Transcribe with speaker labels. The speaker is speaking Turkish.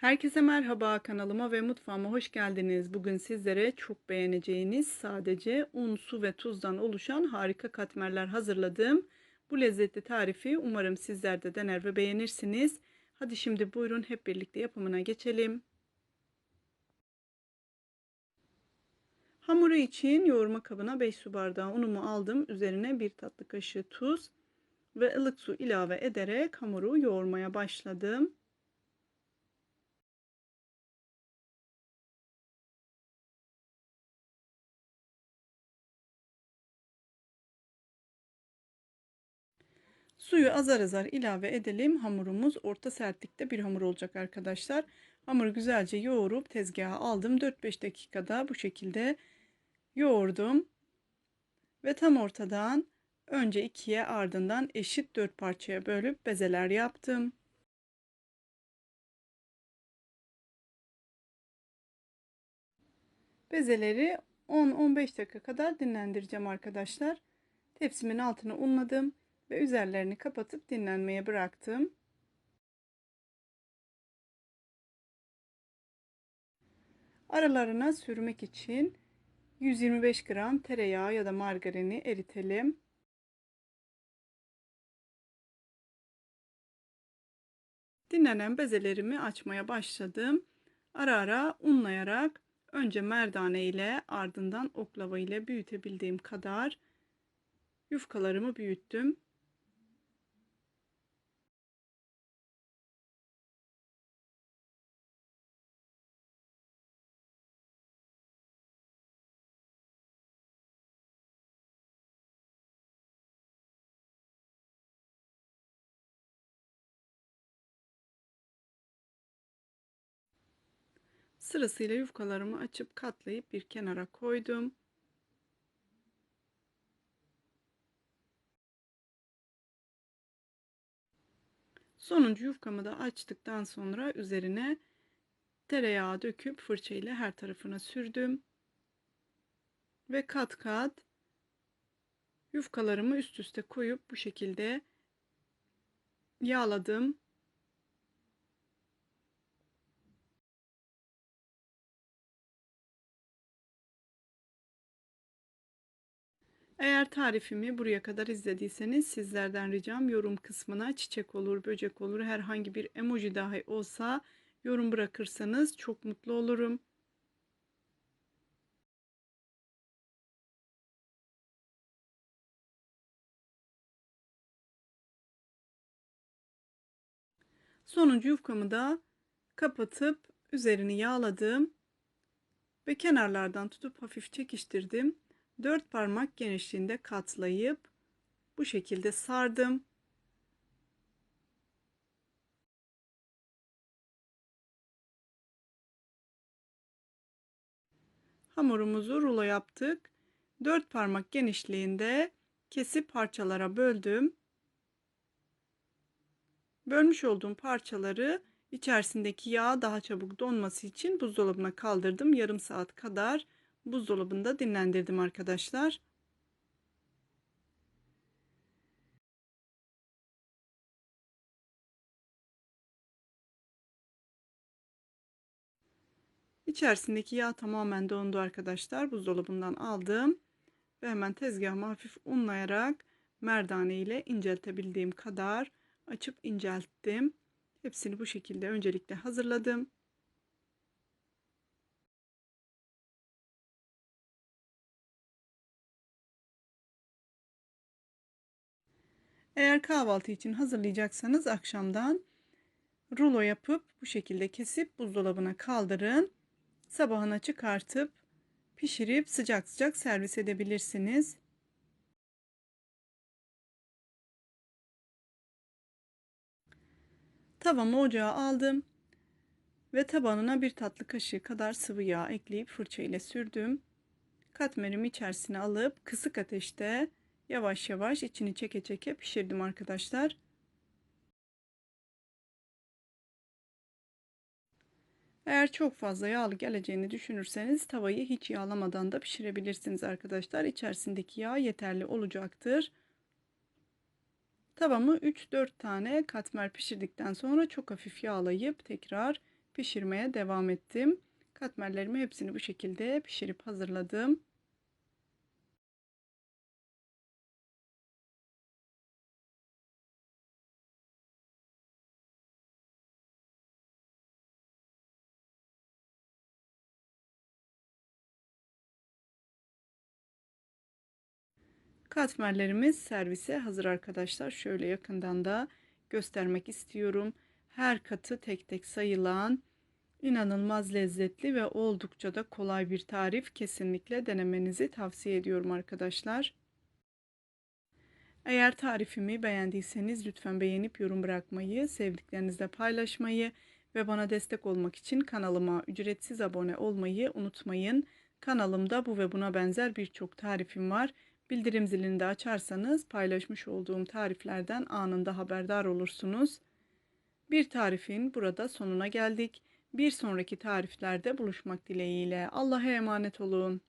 Speaker 1: Herkese merhaba kanalıma ve mutfağıma hoş geldiniz. Bugün sizlere çok beğeneceğiniz sadece un, su ve tuzdan oluşan harika katmerler hazırladım. Bu lezzetli tarifi umarım sizler de dener ve beğenirsiniz. Hadi şimdi buyurun hep birlikte yapımına geçelim. Hamuru için yoğurma kabına 5 su bardağı unumu aldım. Üzerine 1 tatlı kaşığı tuz ve ılık su ilave ederek hamuru yoğurmaya başladım. Suyu azar azar ilave edelim. Hamurumuz orta sertlikte bir hamur olacak arkadaşlar. Hamuru güzelce yoğurup tezgaha aldım. 4-5 dakikada bu şekilde yoğurdum. Ve tam ortadan önce ikiye ardından eşit dört parçaya bölüp bezeler yaptım. Bezeleri 10-15 dakika kadar dinlendireceğim arkadaşlar. Tepsimin altını unladım ve üzerlerini kapatıp dinlenmeye bıraktım. Aralarına sürmek için 125 gram tereyağı ya da margarini eritelim. Dinlenen bezelerimi açmaya başladım. Ara ara unlayarak önce merdane ile ardından oklava ile büyütebildiğim kadar yufkalarımı büyüttüm. Sırasıyla yufkalarımı açıp katlayıp bir kenara koydum. Sonuncu yufkamı da açtıktan sonra üzerine tereyağı döküp fırça ile her tarafına sürdüm. Ve kat kat yufkalarımı üst üste koyup bu şekilde yağladım. Eğer tarifimi buraya kadar izlediyseniz sizlerden ricam yorum kısmına çiçek olur, böcek olur, herhangi bir emoji dahi olsa yorum bırakırsanız çok mutlu olurum. Sonuncu yufkamı da kapatıp üzerini yağladım ve kenarlardan tutup hafif çekiştirdim. 4 parmak genişliğinde katlayıp bu şekilde sardım. Hamurumuzu rulo yaptık. 4 parmak genişliğinde kesip parçalara böldüm. Bölmüş olduğum parçaları içerisindeki yağ daha çabuk donması için buzdolabına kaldırdım. Yarım saat kadar buzdolabında dinlendirdim arkadaşlar. İçerisindeki yağ tamamen dondu arkadaşlar. Buzdolabından aldım. Ve hemen tezgahımı hafif unlayarak merdane ile inceltebildiğim kadar açıp incelttim. Hepsini bu şekilde öncelikle hazırladım. Eğer kahvaltı için hazırlayacaksanız akşamdan rulo yapıp bu şekilde kesip buzdolabına kaldırın. Sabahına çıkartıp pişirip sıcak sıcak servis edebilirsiniz. Tavamı ocağa aldım ve tabanına bir tatlı kaşığı kadar sıvı yağ ekleyip fırça ile sürdüm. Katmerimi içerisine alıp kısık ateşte yavaş yavaş içini çeke çeke pişirdim arkadaşlar. Eğer çok fazla yağlı geleceğini düşünürseniz tavayı hiç yağlamadan da pişirebilirsiniz arkadaşlar. İçerisindeki yağ yeterli olacaktır. Tavamı 3-4 tane katmer pişirdikten sonra çok hafif yağlayıp tekrar pişirmeye devam ettim. Katmerlerimi hepsini bu şekilde pişirip hazırladım. Katmerlerimiz servise hazır arkadaşlar. Şöyle yakından da göstermek istiyorum. Her katı tek tek sayılan inanılmaz lezzetli ve oldukça da kolay bir tarif. Kesinlikle denemenizi tavsiye ediyorum arkadaşlar. Eğer tarifimi beğendiyseniz lütfen beğenip yorum bırakmayı, sevdiklerinizle paylaşmayı ve bana destek olmak için kanalıma ücretsiz abone olmayı unutmayın. Kanalımda bu ve buna benzer birçok tarifim var. Bildirim zilini de açarsanız paylaşmış olduğum tariflerden anında haberdar olursunuz. Bir tarifin burada sonuna geldik. Bir sonraki tariflerde buluşmak dileğiyle. Allah'a emanet olun.